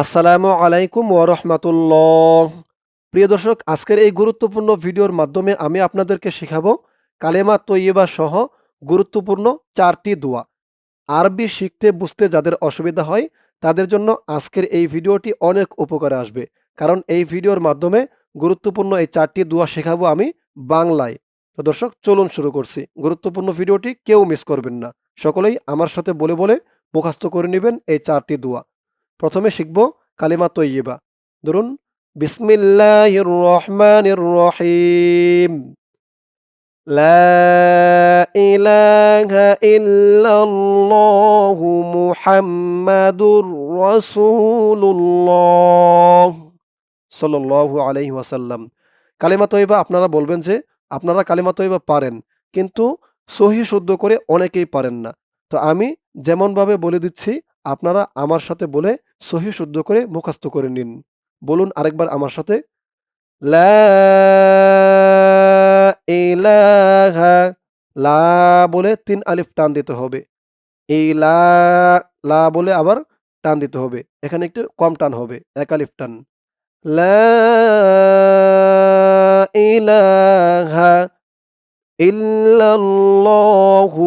আসসালামু আলাইকুম ওরহমাতুল্লাহ প্রিয় দর্শক, আজকের এই গুরুত্বপূর্ণ ভিডিওর মাধ্যমে আমি আপনাদেরকে শেখাবো কালেমা তৈয়বা সহ গুরুত্বপূর্ণ চারটি দোয়া। আরবি শিখতে বুঝতে যাদের অসুবিধা হয়, তাদের জন্য আজকের এই ভিডিওটি অনেক উপকারে আসবে। কারণ এই ভিডিওর মাধ্যমে গুরুত্বপূর্ণ এই চারটি দোয়া শেখাবো আমি বাংলায়। তো দর্শক, চলুন শুরু করছি। গুরুত্বপূর্ণ ভিডিওটি কেউ মিস করবেন না। সকলেই আমার সাথে বলে বলে মুখাস্ত করে নেবেন এই চারটি দোয়া। প্রথমে শিখব কালিমা তৈয়বা। ধরুন, বিসমিল্লাহির রহমানির রহিম। ইল্লাল্লাহু মুহাম্মাদুর রাসূলুল্লাহ সাল্লাল্লাহু আলাইহি ওয়াসাল্লাম। কালিমা তৈয়বা আপনারা বলবেন যে আপনারা কালিমা তৈয়বা পারেন, কিন্তু সহি শুদ্ধ করে অনেকেই পারেন না। তো আমি যেমনভাবে বলে দিচ্ছি আপনারা আমার সাথে বলে সহি শুদ্ধ করে মুখস্থ করে নিন। বলুন আরেকবার আমার সাথে। লা বলে তিন আলিফ টান দিতে হবে। এই লা লা বলে আবার টান দিতে হবে। এখানে একটু কম টান হবে, এক আলিফ টান। লা ইলাহা ইল্লাল্লাহু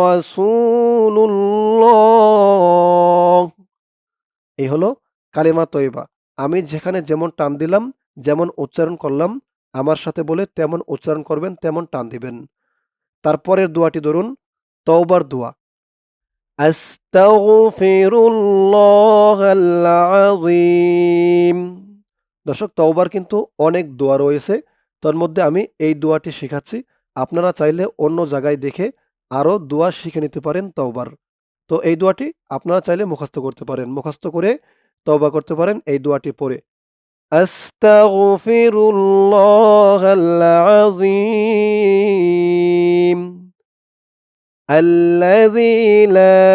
রাসূলুল্লাহ। এই হলো কালেমা তৈবা। আমি যেখানে যেমন টান দিলাম, যেমন উচ্চারণ করলাম, আমার সাথে বলে তেমন উচ্চারণ করবেন, তেমন টান দিবেন। তারপরের দোয়াটি ধরুন, তওবার দোয়া। দর্শক, তওবার কিন্তু অনেক দোয়া রয়েছে। তার মধ্যে আমি এই দোয়াটি শেখাচ্ছি। আপনারা চাইলে অন্য জায়গায় দেখে আরও দোয়া শিখে নিতে পারেন তওবার তো এই দোয়াটি আপনারা চাইলে মুখস্থ করতে পারেন মুখস্থ করে তওবা করতে পারেন এই দোয়াটি পড়ে আস্তাগফিরুল্লাহাল আযীম الذي لا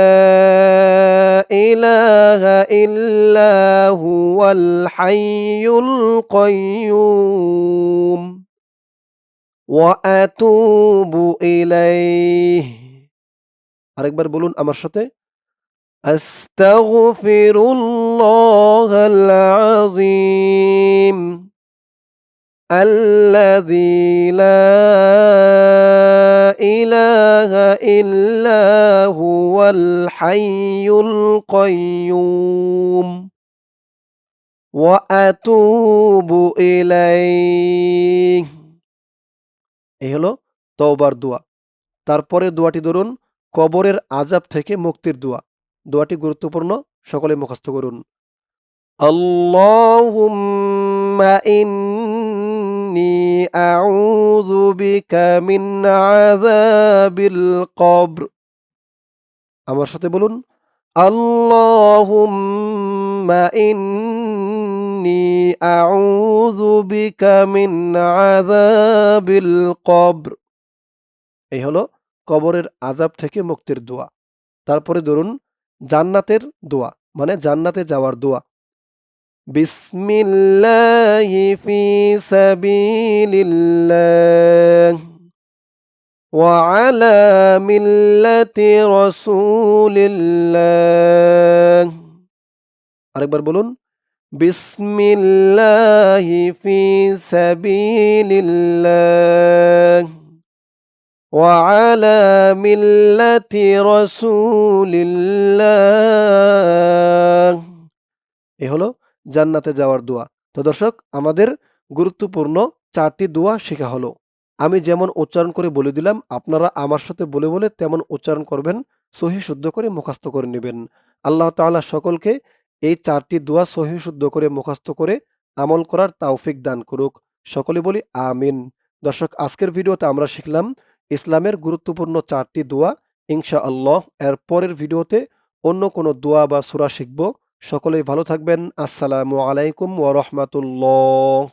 إله إلا هو الحي القيوم وأتوب إليه আরেকবার বলুন আমার সাথে أستغفر الله العظيم الذي لا إله إلا هو الحي القيوم وأتوب إليه এই হলো তওবার দোয়া। তারপরে দোয়াটি ধরুন, কবরের আজাব থেকে মুক্তির দোয়া। দোয়াটি গুরুত্বপূর্ণ সকলে মুখস্থ করুন। ইন্নী আউযু বিকা মিন আযাবিল কবর। আমার সাথে বলুন আল্লাহুম্মা ইন্নী আউযু বিকা মিন আযাবিল কবর এই হলো কবরের আজাব থেকে মুক্তির দোয়া। তারপরে ধরুন জান্নাতের দোয়া মানে জান্নাতে যাওয়ার দোয়া। বিসমিল্লাহি ফি সাবিলিল্লাহ। ওয়া আলা মিল্লাতি রাসূলিল্লাহ আরেকবার বলুন বিসমিল্লাহি ফি সাবিলিল্লাহ وعلى ملة رسول الله এ হলো জান্নাতে যাওয়ার দোয়া তো দর্শক আমাদের গুরুত্বপূর্ণ চারটি দোয়া শেখা হলো আমি যেমন উচ্চারণ করে বলে দিলাম, আপনারা আমার সাথে বলে বলে তেমন উচ্চারণ করবেন, সহি শুদ্ধ করে মুখস্থ করে নেবেন। আল্লাহ তাআলা সকলকে এই চারটি দোয়া সহি শুদ্ধ করে মুখস্থ করে আমল করার তাওফিক দান করুক। সকলে বলি আমিন। দর্শক, আজকের ভিডিওতে আমরা শিখলাম ইসলামের গুরুত্বপূর্ণ চারটি দোয়া। ইনশা আল্লাহ এর পরের ভিডিওতে অন্য কোনো দোয়া বা সুরা শিখব। সকলেই ভালো থাকবেন। আসসালামু আলাইকুম ওয়া